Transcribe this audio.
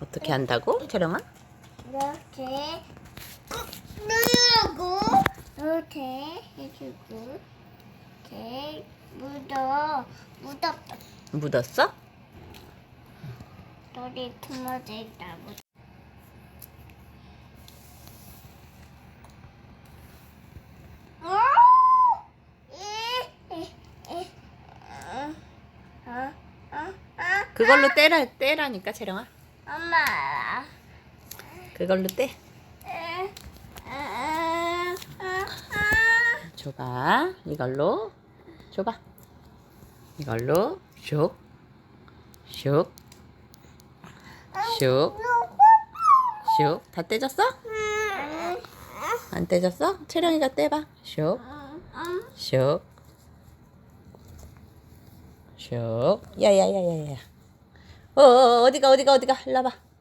어떻게 한다고? 채령아? 이렇게 누르고 이렇게 해주고 이렇게 묻어 묻었다. 묻었어? 너리 품어져 있다. 묻. 어? 어, 어. 그걸로 떼라, 떼라니까, 채령아. 엄마. 그걸로 떼. 줘봐. 이걸로. 줘봐. 이걸로. 슉. 슉. 슉. 슉. 다 떼졌어? 안 떼졌어? 채령이가 떼봐. 슉. 슉. 슉. 야야야야야. 어, 어, 어디가, 어디가, 어디가. 일로 와봐.